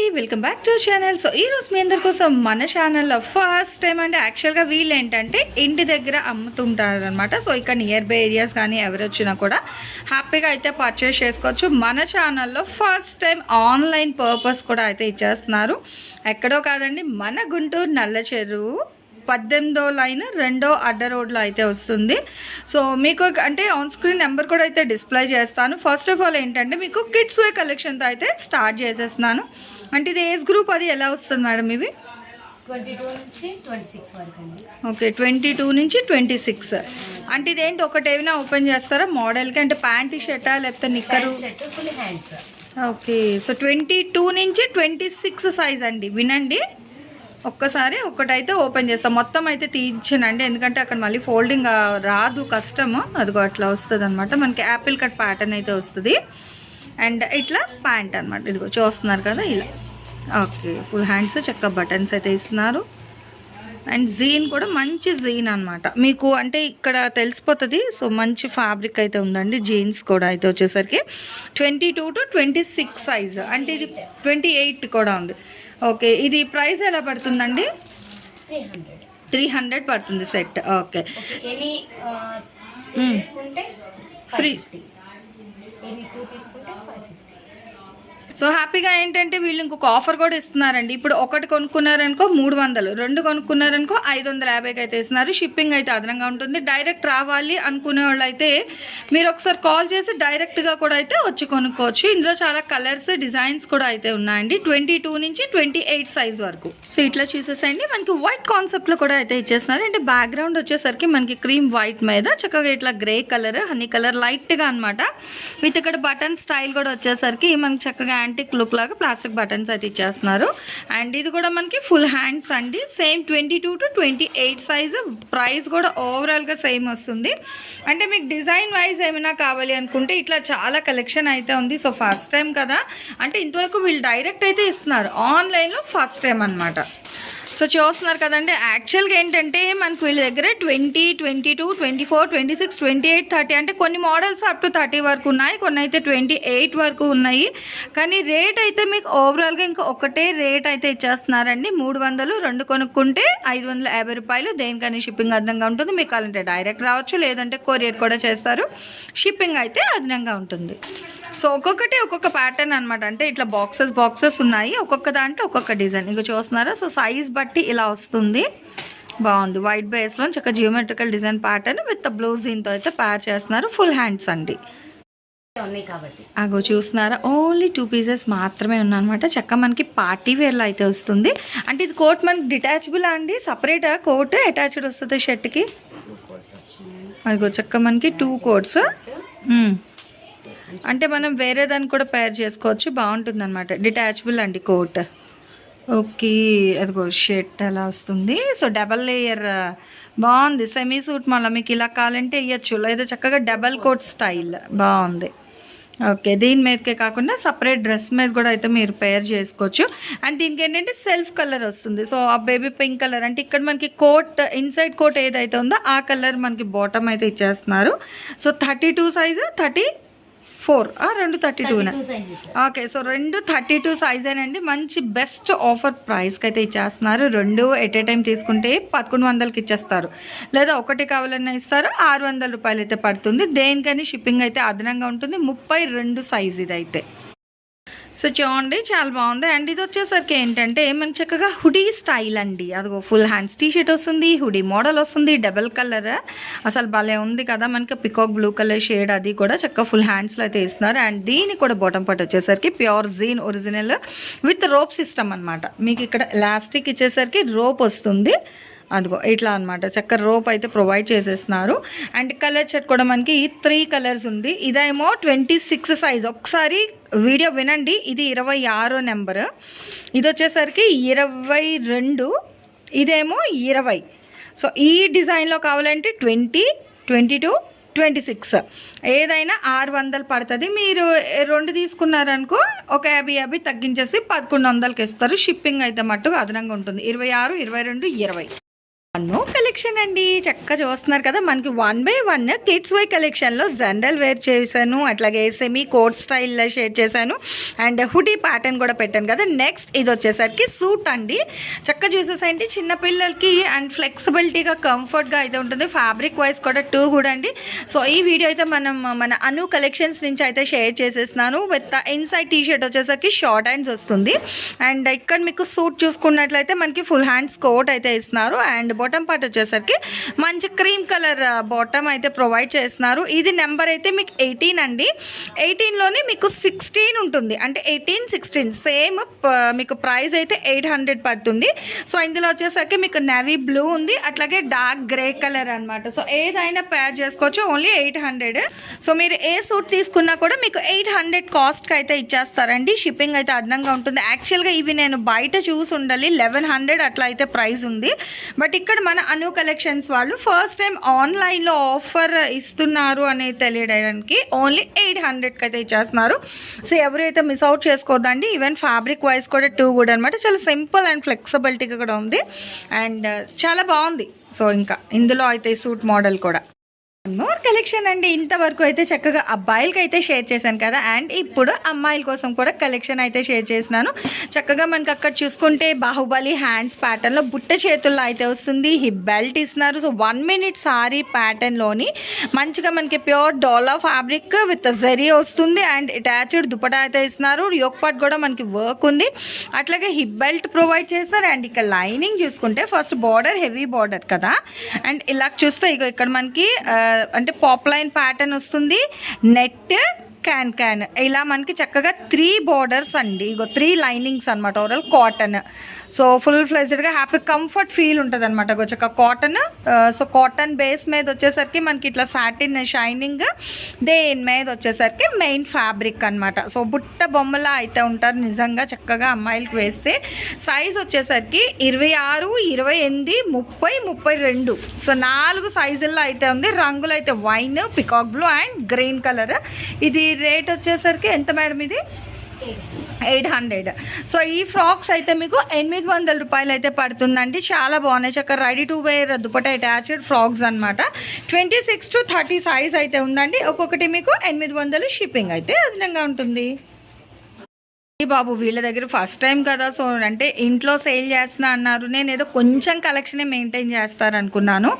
అండి welcome back to channel so ఈ రోజు మీ అందరి కోసం మన ఛానల్లో ఫస్ట్ టైం అంటే యాక్చువల్గా వీళ్ళు ఏంటంటే ఇంటి దగ్గర అమ్ముతుంటారు అనమాట సో ఇక్కడ నియర్ బై ఏరియాస్ కానీ ఎవరు వచ్చినా కూడా హ్యాపీగా అయితే పర్చేస్ చేసుకోవచ్చు. మన ఛానల్లో ఫస్ట్ టైం ఆన్లైన్ పర్పస్ కూడా అయితే ఇచ్చేస్తున్నారు. ఎక్కడో కాదండి మన గుంటూరు నల్ల చెరువు పద్దెనిమిదో లైన్ రెండో అడ్డ రోడ్లో అయితే వస్తుంది. సో మీకు అంటే ఆన్ స్క్రీన్ నెంబర్ కూడా అయితే డిస్ప్లే చేస్తాను. ఫస్ట్ ఆఫ్ ఆల్ ఏంటంటే మీకు కిడ్స్ వే కలెక్షన్తో అయితే స్టార్ట్ చేసేస్తున్నాను. అంటే ఇది ఏజ్ గ్రూప్ అది ఎలా వస్తుంది మేడం ఇవి? ఓకే ట్వంటీ టూ నుంచి ట్వంటీ సిక్స్. అంటే ఇదేంటి ఒకటి ఏమైనా ఓపెన్ చేస్తారా మోడల్కి అంటే ప్యాంట్ షర్టా లేకపోతే నిక్కరు? ఓకే సో ట్వంటీ టూ నుంచి ట్వంటీ సిక్స్ సైజ్ అండి. వినండి. ఒక్కసారి ఒక్కటైతే ఓపెన్ చేస్తాం. మొత్తం అయితే తీయించనండి. ఎందుకంటే అక్కడ మళ్ళీ ఫోల్డింగ్ రాదు కష్టము. అదిగో అట్లా వస్తుంది అనమాట మనకి యాపిల్ కట్ ప్యాటర్న్ అయితే వస్తుంది. అండ్ ఇట్లా ప్యాంట్ అనమాట ఇదిగో చూస్తున్నారు కదా ఇలా. ఓకే. ఫుల్ హ్యాండ్స్ చక్కగా బటన్స్ అయితే ఇస్తున్నారు. అండ్ జీన్ కూడా మంచి జీన్ అనమాట మీకు అంటే ఇక్కడ తెలిసిపోతుంది సో మంచి ఫ్యాబ్రిక్ అయితే ఉందండి జీన్స్ కూడా అయితే వచ్చేసరికి. Twenty two to twenty six size అంటే ఇది ట్వంటీ ఎయిట్ కూడా ఉంది. ఓకే ఇది ప్రైస్ ఎలా పడుతుందండి? Three hundred. పడుతుంది సెట్. ఓకే. ఫ్రీ తీసుకుంటే సో హ్యాపీగా ఏంటంటే వీళ్ళు ఇంకొక ఆఫర్ కూడా ఇస్తున్నారండి. ఇప్పుడు ఒకటి కొనుక్కున్నారనుకో మూడు వందలు రెండు కొనుక్కున్నారనుకో ఐదు వందల యాభైకి అయితే ఇస్తున్నారు. షిప్పింగ్ అయితే అదనంగా ఉంటుంది. డైరెక్ట్ రావాలి అనుకునే వాళ్ళు అయితే మీరు ఒకసారి కాల్ చేసి డైరెక్ట్గా కూడా అయితే వచ్చి కొనుక్కోవచ్చు. ఇందులో చాలా కలర్స్ డిజైన్స్ కూడా అయితే ఉన్నాయండి. ట్వంటీ టూ నుంచి ట్వంటీ ఎయిట్ సైజ్ వరకు. సో ఇట్లా చూసేసండి. మనకి వైట్ కాన్సెప్ట్లో కూడా అయితే ఇచ్చేస్తున్నారు. అంటే బ్యాక్గ్రౌండ్ వచ్చేసరికి మనకి క్రీమ్ వైట్ మీద చక్కగా ఇట్లా గ్రే కలర్ హనీ కలర్ లైట్గా అనమాట విత్ ఇక్కడ బటన్ స్టైల్ కూడా వచ్చేసరికి మనకి చక్కగా యాంటిక్ లుక్ లాగా ప్లాస్టిక్ బటన్స్ అయితే ఇచ్చేస్తున్నారు. అండ్ ఇది కూడా మనకి ఫుల్ హ్యాండ్స్ అండి. Same twenty two to twenty eight size price కూడా ఓవరాల్గా సేమ్ వస్తుంది. అంటే మీకు డిజైన్ వైజ్ ఏమైనా కావాలి అనుకుంటే ఇట్లా చాలా కలెక్షన్ అయితే ఉంది. సో ఫస్ట్ టైం కదా. అంటే ఇంతవరకు వీళ్ళు డైరెక్ట్ అయితే ఇస్తున్నారు. ఆన్లైన్లో ఫస్ట్ టైం అనమాట సో చూస్తున్నారు కదండి యాక్చువల్గా ఏంటంటే మనకు వీళ్ళ దగ్గర twenty twenty two twenty four twenty six twenty eight thirty అంటే కొన్ని మోడల్స్ అప్ టు థర్టీ వరకు ఉన్నాయి కొన్ని అయితే ట్వంటీ ఎయిట్ వరకు ఉన్నాయి. కానీ రేట్ అయితే మీకు ఓవరాల్గా ఇంకా ఒకటే రేట్ అయితే ఇచ్చేస్తున్నారండి. మూడు వందలు రెండు కొనుక్కుంటే ఐదు వందల యాభై రూపాయలు దేనికని షిప్పింగ్ అదనంగా ఉంటుంది. మీకు అలాంటి డైరెక్ట్ రావచ్చు లేదంటే కొరియర్ కూడా చేస్తారు. షిప్పింగ్ అయితే అదనంగా ఉంటుంది. సో ఒక్కొక్కటి ఒక్కొక్క ప్యాటర్న్ అనమాట అంటే ఇట్లా బాక్సెస్ బాక్సెస్ ఉన్నాయి. ఒక్కొక్క దాంట్లో ఒక్కొక్క డిజైన్ ఇక చూస్తున్నారా? సో సైజ్ బట్టి ఇలా వస్తుంది. బాగుంది. వైట్ బేస్లో చక్క geometrical design pattern with blouse దీంతో అయితే ప్యార్ చేస్తున్నారు. ఫుల్ హ్యాండ్స్ అండి. ఉన్నాయి కాబట్టి. అగో చూస్తున్నారా? ఓన్లీ టూ పీసెస్ మాత్రమే ఉన్నాయన్నమాట. చక్క మనకి పార్టీ వేర్లో అయితే వస్తుంది. అంటే ఇది కోట్ మనకి డిటాచబుల్ అండి? సపరేట్ కోట్ అటాచ్డ్ వస్తుంది షర్ట్కి అదిగో చక్క మనకి టూ కోట్స్ అంటే మనం వేరే దాన్ని కూడా పేర్ చేసుకోవచ్చు. బాగుంటుంది అనమాట డిటాచబుల్ అండి కోట్ ఓకే అదిగో షర్ట్ అలా వస్తుంది. సో డబల్ లేయర్ బాగుంది. సెమీ సూట్ మళ్ళీ మీకు ఇలా కావాలంటే వేయచ్చు లేదా చక్కగా డబల్ కోట్ స్టైల్ బాగుంది. ఓకే దీని మీదకే కాకుండా సపరేట్ డ్రెస్ మీద కూడా అయితే మీరు పేర్ చేసుకోవచ్చు. అండ్ దీనికి ఏంటంటే సెల్ఫ్ కలర్ వస్తుంది. సో ఆ బేబీ పింక్ కలర్ అంటే ఇక్కడ మనకి కోట్ ఇన్సైడ్ కోట్ ఏదైతే ఉందో ఆ కలర్ మనకి బాటమ్ అయితే ఇచ్చేస్తున్నారు. So thirty two size thirty four. రెండు థర్టీ టూనా. ఓకే సో రెండు థర్టీ టూ సైజేనండి మంచి బెస్ట్ ఆఫర్ ప్రైస్కి అయితే ఇచ్చేస్తున్నారు. రెండు ఎట్ ఏ టైం తీసుకుంటే పదకొండు వందలకి ఇచ్చేస్తారు. లేదా ఒకటి కావాలన్నా ఇస్తారు. ఆరు వందల రూపాయలు అయితే పడుతుంది. దేనికని షిప్పింగ్ అయితే అదనంగా ఉంటుంది. ముప్పై రెండు సైజ్ ఇది అయితే సో చూడండి చాలా బాగుంది. అండ్ ఇది వచ్చేసరికి ఏంటంటే మనకి చక్కగా హుడీ స్టైల్ అండి. అదిగో ఫుల్ హ్యాండ్స్. టీ షర్ట్ వస్తుంది హుడీ మోడల్ వస్తుంది డబల్ కలర్. అసలు భలే ఉంది కదా మనకి పికాక్ బ్లూ కలర్ షేడ్ అది కూడా చక్కగా ఫుల్ హ్యాండ్స్లో అయితే ఇస్తున్నారు అండ్ దీని కూడా బాటం పట్టు వచ్చేసరికి pure jean original with rope system అనమాట మీకు ఇక్కడ ఎలాస్టిక్ ఇచ్చేసరికి రోప్ వస్తుంది. అదిగో ఇట్లా అనమాట చక్కర రోప్ అయితే ప్రొవైడ్ చేసేస్తున్నారు. అండ్ కలర్ చెట్ కూడా మనకి త్రీ కలర్స్ ఉంది. ఇదేమో ట్వంటీ సిక్స్ సైజ్ ఒకసారి వీడియో వినండి. ఇది ఇరవై ఆరో నెంబర్ ఇది వచ్చేసరికి ఇరవై రెండు. ఇదేమో ఇరవై. సో ఈ డిజైన్లో కావాలంటే twenty twenty two twenty six ఏదైనా ఆరు వందలు పడుతుంది. మీరు రెండు తీసుకున్నారనుకో ఒక యాభై యాభై తగ్గించేసి పదకొండు వందలకి ఇస్తారు. షిప్పింగ్ అయితే మట్టుకు అదనంగా ఉంటుంది. ఇరవై ఆరు ఇరవై రెండు ఇరవై. అన్నో కలెక్షన్ అండి. చక్కగా చూస్తున్నారు కదా మనకి one by one kids wear కలెక్షన్లో జనరల్ వేర్ చేశాను అట్లాగే సెమీ కోట్ స్టైల్లో షేర్ చేశాను అండ్ హుడీ ప్యాటర్న్ కూడా పెట్టాను కదా. నెక్స్ట్ ఇది వచ్చేసరికి సూట్ అండి. చక్కగా చూసేసండి చిన్నపిల్లలకి అండ్ ఫ్లెక్సిబిలిటీగా కంఫర్ట్గా అయితే ఉంటుంది. ఫ్యాబ్రిక్ వైజ్ కూడా టూ కూడా అండి. సో ఈ వీడియో అయితే మనం మన అను కలెక్షన్స్ నుంచి అయితే షేర్ చేసేస్తున్నాను. విత్ ఇన్సైడ్ టీ షర్ట్ వచ్చేసరికి షార్ట్ హ్యాండ్స్ వస్తుంది. అండ్ ఇక్కడ మీకు సూట్ చూసుకున్నట్లయితే మనకి ఫుల్ హ్యాండ్స్ కోట్ అయితే ఇస్తున్నారు. అండ్ బాటమ్ పార్ట్ వచ్చేసరికి మంచి క్రీమ్ కలర్ బాటమ్ అయితే ప్రొవైడ్ చేస్తున్నారు. ఇది నెంబర్ అయితే మీకు ఎయిటీన్ అండి. ఎయిటీన్లోనే మీకు సిక్స్టీన్ ఉంటుంది. అంటే ఎయిటీన్ సిక్స్టీన్ సేమ్ మీకు ప్రైస్ అయితే ఎయిట్ హండ్రెడ్ పడుతుంది. సో ఇందులో వచ్చేసరికి మీకు నెవీ బ్లూ ఉంది. అట్లాగే డార్క్ గ్రే కలర్ అన్నమాట. సో ఏదైనా పేర్ చేసుకోవచ్చు. ఓన్లీ ఎయిట్ హండ్రెడ్ సో మీరు ఏ సూట్ తీసుకున్నా కూడా మీకు ఎయిట్ హండ్రెడ్ కాస్ట్కి అయితే ఇచ్చేస్తారండి. షిప్పింగ్ అయితే అదనంగా ఉంటుంది. యాక్చువల్గా ఇవి నేను బయట చూసి ఉండాలి. లెవెన్ హండ్రెడ్ అట్లా అయితే ప్రైస్ ఉంది. బట్ ఇక్కడ ఇక్కడ మన అను కలెక్షన్స్ వాళ్ళు ఫస్ట్ టైం ఆన్లైన్లో ఆఫర్ ఇస్తున్నారు అనేది తెలియడానికి ఓన్లీ ఎయిట్ హండ్రెడ్కి అయితే ఇచ్చేస్తున్నారు. సో ఎవరైతే మిస్ అవుట్ చేసుకోవద్దండి ఈవెన్ ఫ్యాబ్రిక్ వైజ్ కూడా టూ గుడ్ అనమాట చాలా సింపుల్ అండ్ ఫ్లెక్సిబిలిటీగా కూడా ఉంది. అండ్ uh, చాలా బాగుంది. సో ఇంకా ఇందులో అయితే సూట్ మోడల్ కూడా. మోర్ కలెక్షన్ అండి. ఇంతవరకు అయితే చక్కగా అబ్బాయిలకి అయితే షేర్ చేశాను కదా. అండ్ ఇప్పుడు అమ్మాయిల కోసం కూడా కలెక్షన్ అయితే షేర్ చేసినాను చక్కగా మనకి అక్కడ చూసుకుంటే బాహుబలి హ్యాండ్స్ ప్యాటర్న్లో బుట్ట చేతుల్లో అయితే వస్తుంది. హిప్ బెల్ట్ ఇస్తున్నారు. సో వన్ మినిట్ సారీ ప్యాటర్న్లోని మంచిగా మనకి ప్యూర్ డోలా ఫ్యాబ్రిక్ విత్ జరీ వస్తుంది. అండ్ అటాచ్డ్ దుపటా అయితే ఇస్తున్నారు. యోక్ పార్ట్ కూడా మనకి వర్క్ ఉంది. అట్లాగే హిప్ బెల్ట్ ప్రొవైడ్ చేస్తారు అండ్ ఇక్కడ లైనింగ్ చూసుకుంటే ఫస్ట్ బార్డర్ హెవీ బార్డర్ కదా. అండ్ ఇలా చూస్తే ఇగో ఇక్కడ మనకి అంటే పాప్లైన్ ప్యాటర్న్ వస్తుంది. నెట్ క్యాన్ క్యాన్ ఇలా మనకి చక్కగా త్రీ బోర్డర్స్ అండి. ఇగో త్రీ లైనింగ్స్ అనమాట ఓవరాల్ కాటన్ సో ఫుల్ ఫ్లెజ్డ్గా హ్యాపీ కంఫర్ట్ ఫీల్ ఉంటుంది అనమాట చక్క కాటన్ సో కాటన్ బేస్ మీద వచ్చేసరికి మనకి ఇట్లా సాటిన్ షైనింగ్ దేని మీద వచ్చేసరికి మెయిన్ ఫ్యాబ్రిక్ అనమాట సో బుట్ట బొమ్మలా అయితే ఉంటారు నిజంగా చక్కగా అమ్మాయిలకు వేస్తే. సైజ్ వచ్చేసరికి ఇరవై ఆరు ఇరవై ఎనిమిది ముప్పై ముప్పై రెండు. సో నాలుగు సైజుల్లో అయితే ఉంది. రంగులు అయితే wine peacock blue and green colour. ఇది రేట్ వచ్చేసరికి ఎంత మేడం ఇది? Eight hundred. సో ఈ ఫ్రాక్స్ అయితే మీకు ఎనిమిది వందల రూపాయలు అయితే పడుతుందండి. చాలా బాగున్నాయి. చక్కగా ready to wear dupatta attached frocks అనమాట twenty six to thirty size అయితే ఉందండి. ఒక్కొక్కటి మీకు ఎనిమిది వందలు షిప్పింగ్ అయితే అదనంగా ఉంటుంది. బాబు వీళ్ళ దగ్గర ఫస్ట్ టైం కదా సో అంటే ఇంట్లో సేల్ చేస్తున్నా అన్నారు. నేను ఏదో కొంచెం కలెక్షనే మెయింటైన్ చేస్తారనుకున్నాను.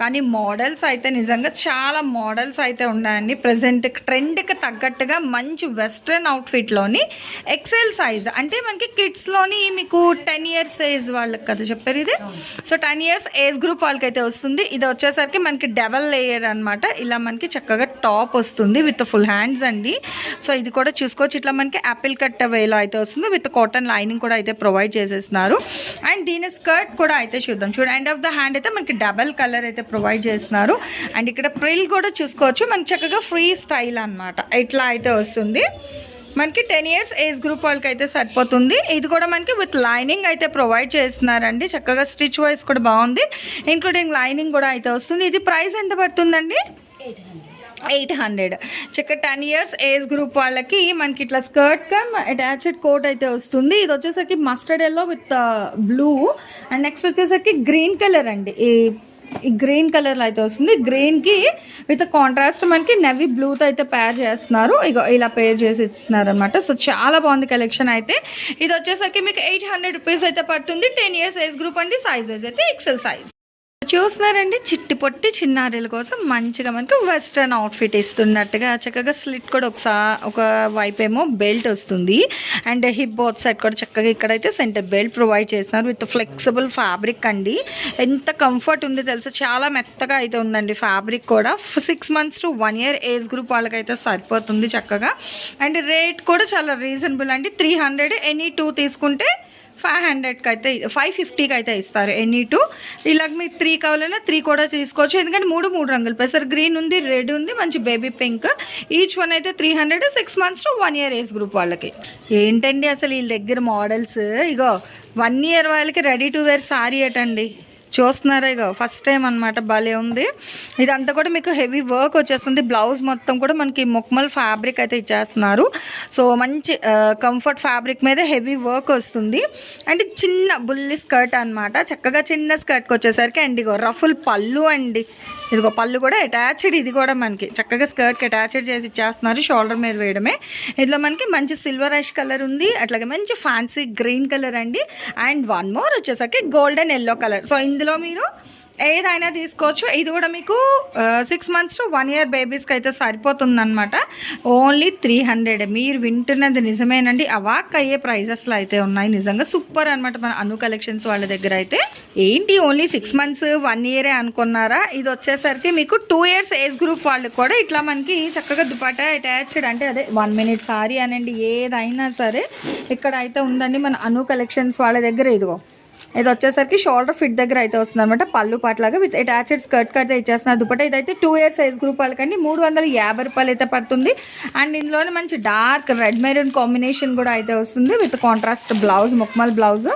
కానీ మోడల్స్ అయితే నిజంగా చాలా మోడల్స్ అయితే ఉన్నాయండి. ప్రజెంట్ ట్రెండ్కి తగ్గట్టుగా మంచి వెస్ట్రన్ అవుట్ఫిట్లోని ఎక్సెల్ సైజ్ అంటే మనకి కిడ్స్లోని మీకు టెన్ ఇయర్స్ ఏజ్ వాళ్ళకి కదా చెప్పారు ఇది? So ten years age group వాళ్ళకైతే వస్తుంది. ఇది వచ్చేసరికి మనకి డబల్ లేయర్ అనమాట ఇలా మనకి చక్కగా టాప్ వస్తుంది విత్ ఫుల్ హ్యాండ్స్ అండి. సో ఇది కూడా చూసుకోవచ్చు. ఇట్లా మనకి యాపిల్ కట్ వేలో అయితే వస్తుంది విత్ కాటన్ లైనింగ్ కూడా అయితే ప్రొవైడ్ చేసేస్తున్నారు. అండ్ దీని స్కర్ట్ కూడా అయితే చూద్దాం. చూడండి ఎండ్ ఆఫ్ ద హ్యాండ్ అయితే మనకి డబల్ కలర్ అయితే ప్రొవైడ్ చేస్తున్నారు. అండ్ ఇక్కడ ప్రిల్ కూడా చూసుకోవచ్చు. మనకి చక్కగా ఫ్రీ స్టైల్ అన్నమాట. ఇట్లా అయితే వస్తుంది. మనకి టెన్ ఇయర్స్ ఏజ్ గ్రూప్ వాళ్ళకి అయితే సరిపోతుంది. ఇది కూడా మనకి విత్ లైనింగ్ అయితే ప్రొవైడ్ చేస్తున్నారండి. చక్కగా స్టిచ్ వైస్ కూడా బాగుంది. ఇంక్లూడింగ్ లైనింగ్ కూడా అయితే వస్తుంది. ఇది ప్రైస్ ఎంత పడుతుందండి? Eight hundred. Eight hundred. చక్క టెన్ ఇయర్స్ ఏజ్ గ్రూప్ వాళ్ళకి మనకి ఇట్లా స్కర్ట్ కమ్ అటాచ్డ్ కోట్ అయితే వస్తుంది. ఇది వచ్చేసరికి mustard yellow with blue. And next వచ్చేసరికి గ్రీన్ కలర్ అండి. ఈ ఈ గ్రీన్ కలర్లో అయితే వస్తుంది. గ్రీన్కి విత్ కాంట్రాస్ట్ మనకి నెవీ బ్లూతో అయితే పేర్ చేస్తున్నారు. ఇక ఇలా పేర్ చేసి ఇస్తున్నారు అనమాట సో చాలా బాగుంది కలెక్షన్ అయితే. ఇది వచ్చేసరికి మీకు ఎయిట్ హండ్రెడ్ రూపీస్ అయితే పడుతుంది. టెన్ ఇయర్స్ ఏజ్ గ్రూప్ అండి. సైజ్ వైజ్ అయితే ఎక్సెల్ సైజ్ చూస్తున్నారండి. చిట్టి పొట్టి చిన్నారుల కోసం మంచిగా మనకు వెస్ట్రన్ అవుట్ఫిట్ ఇస్తున్నట్టుగా చక్కగా స్లిట్ కూడా ఒకసారి ఒక వైపు ఏమో బెల్ట్ వస్తుంది. అండ్ హిప్ బోత్ సైడ్ కూడా చక్కగా ఇక్కడైతే సెంటర్ బెల్ట్ ప్రొవైడ్ చేస్తున్నారు విత్ ఫ్లెక్సిబుల్ ఫ్యాబ్రిక్ అండి. ఎంత కంఫర్ట్ ఉంది తెలుసా? చాలా మెత్తగా అయితే ఉందండి ఫ్యాబ్రిక్ కూడా. Six months to one year age group వాళ్ళకైతే సరిపోతుంది చక్కగా. అండ్ రేట్ కూడా చాలా రీజనబుల్ అండి. త్రీ హండ్రెడ్ ఎనీ టూ తీసుకుంటే ఫైవ్ హండ్రెడ్కి అయితే ఫైవ్ ఫిఫ్టీకి అయితే ఇస్తారు ఎనీ టూ. ఇలాగ మీకు త్రీ కావాలన్నా త్రీ కూడా తీసుకోవచ్చు. ఎందుకంటే మూడు మూడు రంగులు. పెసర్ గ్రీన్ ఉంది రెడ్ ఉంది మంచి బేబీ పింక్. ఈచ్ వన్ అయితే three hundred six months to one year age group వాళ్ళకి. ఏంటండి అసలు వీళ్ళ దగ్గర మోడల్స్? ఇగో వన్ ఇయర్ వాళ్ళకి రెడీ టు వేర్ సారీ అటండి. చూస్తున్నారా ఇక ఫస్ట్ టైం అనమాట భలే ఉంది. ఇదంతా కూడా మీకు హెవీ వర్క్ వచ్చేస్తుంది. బ్లౌజ్ మొత్తం కూడా మనకి మొక్మల్ ఫ్యాబ్రిక్ అయితే ఇచ్చేస్తున్నారు. సో మంచి కంఫర్ట్ ఫ్యాబ్రిక్ మీద హెవీ వర్క్ వస్తుంది. అండ్ చిన్న బుల్లి స్కర్ట్ అన్నమాట. చక్కగా చిన్న స్కర్ట్కి వచ్చేసరికి అండ్ ఇగో రఫుల్ పళ్ళు అండి. ఇదిగో పళ్ళు కూడా అటాచ్డ్ ఇది కూడా మనకి చక్కగా స్కర్ట్కి అటాచ్డ్ చేసి ఇచ్చేస్తున్నారు షోల్డర్ మీద వేయడమే. ఇందులో మనకి మంచి సిల్వర్ యాష్ కలర్ ఉంది అట్లాగే మంచి ఫ్యాన్సీ గ్రీన్ కలర్ అండి. అండ్ వన్ మోర్ వచ్చేసరికి గోల్డెన్ ఎల్లో కలర్ సో ఇందులో మీరు ఏదైనా తీసుకోవచ్చు. ఇది కూడా మీకు six months to one year బేబీస్కి అయితే సరిపోతుంది అనమాట ఓన్లీ త్రీ హండ్రెడ్ మీరు వింటున్నది నిజమేనండి. అవాక్ అయ్యే ప్రైజెస్లో అయితే ఉన్నాయి. నిజంగా సూపర్ అనమాట మన అను కలెక్షన్స్ వాళ్ళ దగ్గర అయితే. ఏంటి ఓన్లీ సిక్స్ మంత్స్ వన్ ఇయరే అనుకున్నారా? ఇది వచ్చేసరికి మీకు టూ ఇయర్స్ ఏజ్ గ్రూప్ వాళ్ళకి కూడా ఇట్లా మనకి చక్కగా దుపాటా అటాచ్డ్ అంటే అదే వన్ మినిట్ సారీ అనండి. ఏదైనా సరే ఇక్కడ అయితే ఉందండి మన అను కలెక్షన్స్ వాళ్ళ దగ్గర. ఇదిగో. ఇది వచ్చేసరికి షోల్డర్ ఫిట్ దగ్గర అయితే వస్తుంది అనమాట పళ్ళు పాట్లాగా విత్ అటాచ్డ్ స్కర్ట్ కట్ ఇచ్చేస్తున్నారు. దుపట్ట ఇదైతే టూ ఇయర్స్ సైజ్ గ్రూప్ వాళ్ళకండి. మూడు వందల యాభై రూపాయలు అయితే పడుతుంది. అండ్ ఇందులోనే మంచి డార్క్ రెడ్ మెరూన్ కాంబినేషన్ కూడా అయితే వస్తుంది విత్ కాంట్రాస్ట్ బ్లౌజ్ ముక్మల్ బ్లౌజ్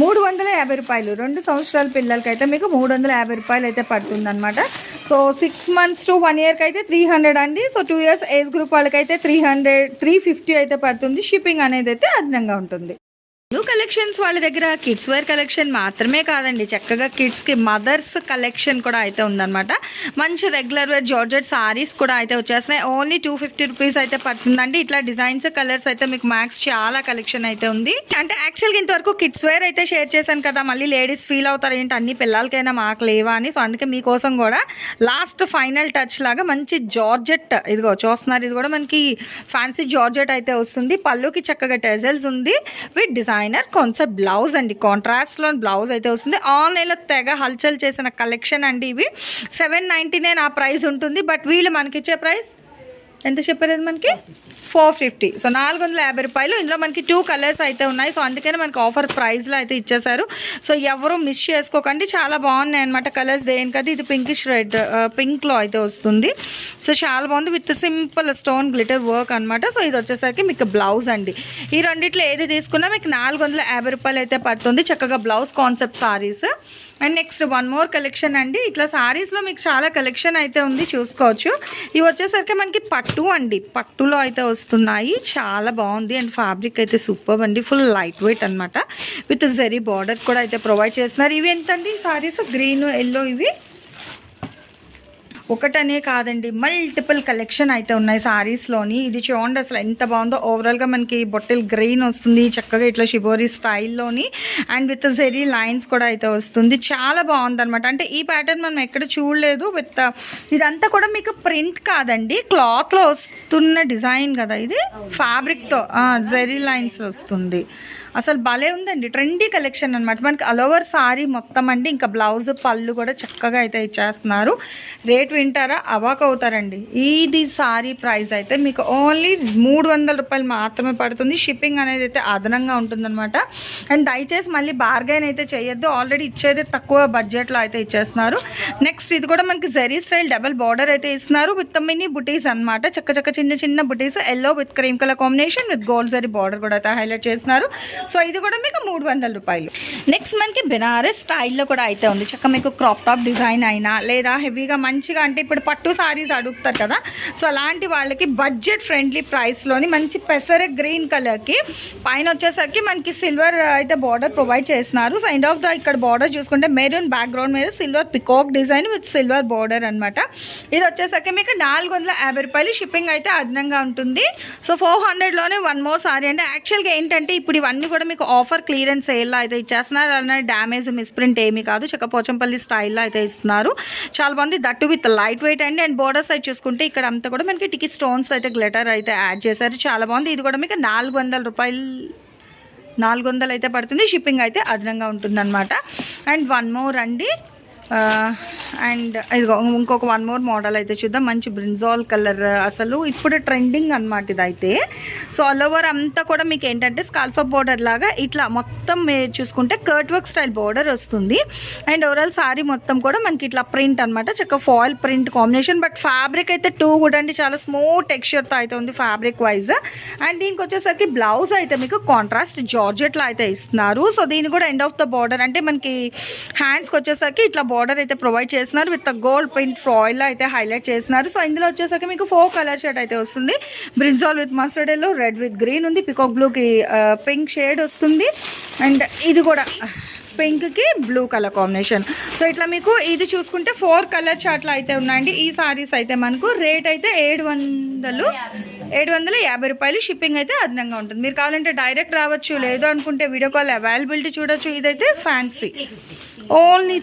మూడు వందల యాభై రూపాయలు. రెండు సంవత్సరాల పిల్లలకి అయితే మీకు మూడు వందల యాభై రూపాయలు అయితే పడుతుంది అనమాట so six months to one ఇయర్కి అయితే త్రీ హండ్రెడ్ అండి. So two years age group వాళ్ళకైతే త్రీ హండ్రెడ్ త్రీ ఫిఫ్టీ అయితే పడుతుంది. షిప్పింగ్ అనేది అయితే అదనంగా ఉంటుంది. న్యూ కలెక్షన్స్ వాళ్ళ దగ్గర కిడ్స్ వేర్ కలెక్షన్ మాత్రమే కాదండి. చక్కగా కిడ్స్కి మదర్స్ కలెక్షన్ కూడా అయితే ఉందన్నమాట. మంచి రెగ్యులర్ వేర్ జార్జెట్ సారీస్ కూడా అయితే వచ్చేస్తున్నాయి. ఓన్లీ టూ ఫిఫ్టీ రూపీస్ అయితే పడుతుందండి. ఇట్లా డిజైన్స్ కలర్స్ అయితే మీకు మ్యాక్స్ చాలా కలెక్షన్ అయితే ఉంది. అంటే యాక్చువల్గా ఇంతవరకు కిడ్స్ వేర్ అయితే షేర్ చేశాను కదా. మళ్ళీ లేడీస్ ఫీల్ అవుతారు ఏంటి అన్ని పిల్లలకైనా మాకు లేవా? అని. సో అందుకే మీకోసం కూడా లాస్ట్ ఫైనల్ టచ్ లాగా మంచి జార్జెట్ ఇదిగో చూస్తున్నారు. ఇది కూడా మనకి ఫ్యాన్సీ జార్జెట్ అయితే వస్తుంది. పళ్ళుకి చక్కగా టెజల్స్ ఉంది. విత్ డిజైనర్ కాన్సెప్ట్ బ్లౌజ్ అండి. కాంట్రాస్ట్లో బ్లౌజ్ అయితే వస్తుంది. ఆన్లైన్లో తెగ హల్చల్ చేసిన కలెక్షన్ అండి ఇవి. సెవెన్ నైంటీ నైన్ ఆ ప్రైస్ ఉంటుంది. బట్ వీళ్ళు మనకిచ్చే ప్రైస్ ఎంత చెప్పారు మనకి? Four fifty. సో నాలుగు వందల యాభై రూపాయలు. ఇందులో మనకి టూ కలర్స్ అయితే ఉన్నాయి. సో అందుకనే మనకి ఆఫర్ ప్రైస్లో అయితే ఇచ్చేసారు సో ఎవరు మిస్ చేసుకోకండి. చాలా బాగున్నాయి అనమాట కలర్స్ దేనికది? ఇది పింకిష్ రెడ్ పింక్లో అయితే వస్తుంది. సో చాలా బాగుంది. With simple stone glitter work అనమాట సో ఇది వచ్చేసరికి మీకు బ్లౌజ్ అండి. ఈ రెండిట్లో ఏది తీసుకున్నా మీకు నాలుగు వందల యాభై రూపాయలు అయితే పడుతుంది. చక్కగా blouse concept saris and next one more collection అండి. ఇట్లా సారీస్లో మీకు చాలా కలెక్షన్ అయితే ఉంది. చూసుకోవచ్చు. ఇవి వచ్చేసరికి మనకి పట్టు అండి. పట్టులో అయితే వస్తుంది వస్తున్నాయి. చాలా బాగుంది. అండ్ ఫ్యాబ్రిక్ అయితే సూపర్ అండి. ఫుల్ లైట్ వెయిట్ అనమాట విత్ జరీ బార్డర్ కూడా అయితే ప్రొవైడ్ చేస్తున్నారు. ఇవి ఎంతండి? సారీస్ గ్రీన్ ఎల్లో ఇవి? ఒకటనే కాదండి మల్టిపుల్ కలెక్షన్ అయితే ఉన్నాయి సారీస్లోని ఇది చూడండి అసలు ఎంత బాగుందో. ఓవరాల్గా మనకి బొట్టెల్ గ్రెయిన్ వస్తుంది చక్కగా ఇట్లా షిబోరి స్టైల్లోని అండ్ విత్ జెరీ లైన్స్ కూడా అయితే వస్తుంది. చాలా బాగుంది అనమాట అంటే ఈ ప్యాటర్న్ మనం ఎక్కడ చూడలేదు. విత్ uh, ఇదంతా కూడా మీకు ప్రింట్ కాదండి. క్లాత్లో వస్తున్న డిజైన్ కదా ఇది. ఫ్యాబ్రిక్తో జెరీ లైన్స్ వస్తుంది. అసలు భలే ఉందండి. ట్రెండీ కలెక్షన్ అనమాట మనకి అలోవర్ సారీ మొత్తం అండి. ఇంకా బ్లౌజ్ పళ్ళు కూడా చక్కగా అయితే ఇచ్చేస్తున్నారు. రేట్ వింటారా? అవాక్ అవుతారండి. ఇది సారీ ప్రైస్ అయితే మీకు ఓన్లీ మూడు వందల రూపాయలు మాత్రమే పడుతుంది. షిప్పింగ్ అనేది అయితే అదనంగా ఉంటుందన్నమాట. అండ్ దయచేసి మళ్ళీ బార్గైన్ అయితే చేయొద్దు. ఆల్రెడీ ఇచ్చేది తక్కువ బడ్జెట్లో అయితే ఇచ్చేస్తున్నారు. నెక్స్ట్ ఇది కూడా మనకి జెరీ స్టైల్ డబల్ బార్డర్ అయితే ఇస్తున్నారు. విత్ మినీ బుటీస్ అనమాట చక్క చక్క చిన్న చిన్న బుటీస్ yellow with cream colour combination with gold zari border కూడా అయితే హైలైట్ చేస్తున్నారు. సో ఇది కూడా మీకు మూడు వందల రూపాయలు. నెక్స్ట్ మనకి బెనారస్ స్టైల్లో కూడా అయితే ఉంది. చక్క మీకు క్రాప్ టాప్ డిజైన్ అయినా లేదా హెవీగా మంచిగా అంటే ఇప్పుడు పట్టు సారీస్ అడుగుతారు కదా. సో అలాంటి వాళ్ళకి బడ్జెట్ ఫ్రెండ్లీ ప్రైస్లోని మంచి పెసర గ్రీన్ కలర్కి పైన వచ్చేసరికి మనకి సిల్వర్ అయితే బార్డర్ ప్రొవైడ్ చేస్తున్నారు. సైండ్ ఆఫ్ ద ఇక్కడ బార్డర్ చూసుకుంటే మెరూన్ బ్యాక్గ్రౌండ్ మీద silver peacock design with silver border అనమాట ఇది వచ్చేసరికి మీకు నాలుగు వందల యాభై రూపాయలు షిప్పింగ్ అయితే అదనంగా ఉంటుంది. సో ఫోర్ హండ్రెడ్లోనే వన్ మోర్ సారీ అంటే యాక్చువల్గా ఏంటంటే ఇప్పుడు ఇవన్నీ కూడా మీకు ఆఫర్ క్లియరెన్స్ సేల్లో అయితే ఇచ్చేస్తున్నారు. అలానే డ్యామేజ్ మిస్ప్రింట్ ఏమీ కాదు. చెక్కపోచంపల్లి స్టైల్లో అయితే ఇస్తున్నారు. చాలా మంది దట్టు విత్ లైట్ వెయిట్ అండి అండ్ బోర్డర్ సైడ్ చూసుకుంటే ఇక్కడ అంతా కూడా మనకి టికెట్ స్టోన్స్ అయితే గ్లిటర్ అయితే యాడ్ చేశారు. చాలా బాగుంది. ఇది కూడా మీకు నాలుగు వందల రూపాయలు నాలుగు వందలు అయితే పడుతుంది. షిప్పింగ్ అయితే అదనంగా ఉంటుందన్నమాట. అండ్ వన్ మోర్ అండి. అండ్ ఇదిగో ఇంకొక వన్ మోర్ మోడల్ అయితే చూద్దాం. మంచి బ్రింజాల్ కలర్ అసలు ఇప్పుడు ట్రెండింగ్ అనమాట ఇదైతే. సో ఆల్ ఓవర్ అంతా కూడా మీకు ఏంటంటే స్కాల్ఫ్ బోర్డర్ లాగా ఇట్లా మొత్తం మీరు చూసుకుంటే కర్ట్ వర్క్ స్టైల్ బోర్డర్ వస్తుంది. అండ్ ఓవరాల్ సారీ మొత్తం కూడా మనకి ఇట్లా ప్రింట్ అనమాట చక్క foil print combination but fabric అయితే టూ కూడా అండి. చాలా స్మూత్ టెక్స్చర్తో అయితే ఉంది ఫ్యాబ్రిక్ వైజ్ అండ్ దీనికి వచ్చేసరికి బ్లౌజ్ అయితే మీకు కాంట్రాస్ట్ జార్జెట్లో అయితే ఇస్తున్నారు. సో దీని కూడా ఎండ్ ఆఫ్ ద బార్డర్ అంటే మనకి హ్యాండ్స్కి వచ్చేసరికి ఇట్లా బార్డర్ అయితే ప్రొవైడ్ చేస్తున్నారు. విత్ గోల్డ్ ప్రింట్ ఫాయిల్ అయితే హైలైట్ చేస్తున్నారు. సో ఇందులో వచ్చేసరికి మీకు ఫోర్ కలర్ షర్ట్ అయితే వస్తుంది. Brinjal with mustard yellow red with green ఉంది. పికాక్ బ్లూకి పింక్ షేడ్ వస్తుంది. అండ్ ఇది కూడా పింక్కి బ్లూ కలర్ కాంబినేషన్. సో ఇట్లా మీకు ఇది చూసుకుంటే ఫోర్ కలర్ చార్ట్లు అయితే ఉన్నాయండి. ఈ సారీస్ అయితే మనకు రేట్ అయితే ఏడు వందలు ఏడు వందల యాభై రూపాయలు షిప్పింగ్ అయితే అదనంగా ఉంటుంది. మీరు కావాలంటే డైరెక్ట్ రావచ్చు. లేదు అనుకుంటే వీడియో కాల్ అవైలబిలిటీ చూడొచ్చు. ఇదైతే ఫ్యాన్సీ. ఓన్లీ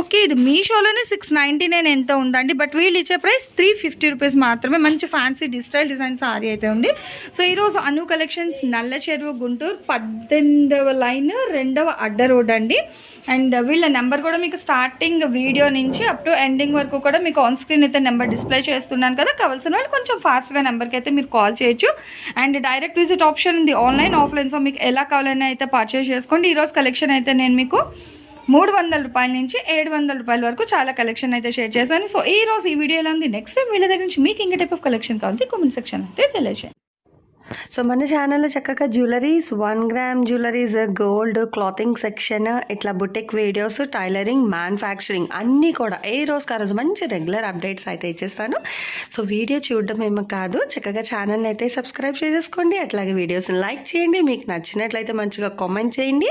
ఓకే ఇది మీషోలోనే సిక్స్ నైంటీ నైన్ ఎంత ఉందండి? బట్ వీళ్ళు ఇచ్చే ప్రైస్ త్రీ ఫిఫ్టీ రూపీస్ మాత్రమే. మంచి ఫ్యాన్సీ డిజిటల్ డిజైన్ సారీ అయితే ఉంది. సో ఈరోజు అను కలెక్షన్స్ నల్ల చెరువు గుంటూరు పద్దెనిమిదవ లైన్ రెండవ అడ్డ రోడ్ అండి. అండ్ వీళ్ళ నెంబర్ కూడా మీకు స్టార్టింగ్ వీడియో నుంచి అప్ టు ఎండింగ్ వరకు కూడా మీకు ఆన్ స్క్రీన్ అయితే నెంబర్ డిస్ప్లే చేస్తున్నాను కదా. కావాల్సిన వాళ్ళు కొంచెం ఫాస్ట్గా నెంబర్కి అయితే మీరు కాల్ చేయొచ్చు. అండ్ డైరెక్ట్ విజిట్ ఆప్షన్ ఉంది. ఆన్లైన్ ఆఫ్లైన్ సో మీకు ఎలా కావాలన్నా అయితే పర్చేస్ చేసుకోండి. ఈరోజు కలెక్షన్ అయితే నేను మీకు మూడు వందల రూపాయల నుంచి ఏడు వందల రూపాయల వరకు చాలా కలెక్షన్ అయితే షేర్ చేశాను. సో ఈ రోజు ఈ వీడియోలో ఉంది. నెక్స్ట్ టైం వీళ్ళ దగ్గర నుంచి మీకు ఇంకా టైప్ ఆఫ్ కలెక్షన్ కావాలి కామెంట్ సెక్షన్ అయితే తెలియజేయండి. సో మన ఛానల్లో చక్కగా jewelleries one gram jewelleries gold clothing section ఇట్లా బుటెక్ వీడియోస్ టైలరింగ్ మ్యానుఫ్యాక్చరింగ్ అన్నీ కూడా ఏ రోజు ఆ రోజు మంచి రెగ్యులర్ అప్డేట్స్ అయితే ఇచ్చేస్తాను. సో వీడియో చూడడం ఏమో కాదు. చక్కగా ఛానల్ని అయితే సబ్స్క్రైబ్ చేసేసుకోండి. అట్లాగే వీడియోస్ని లైక్ చేయండి. మీకు నచ్చినట్లయితే మంచిగా కామెంట్ చేయండి.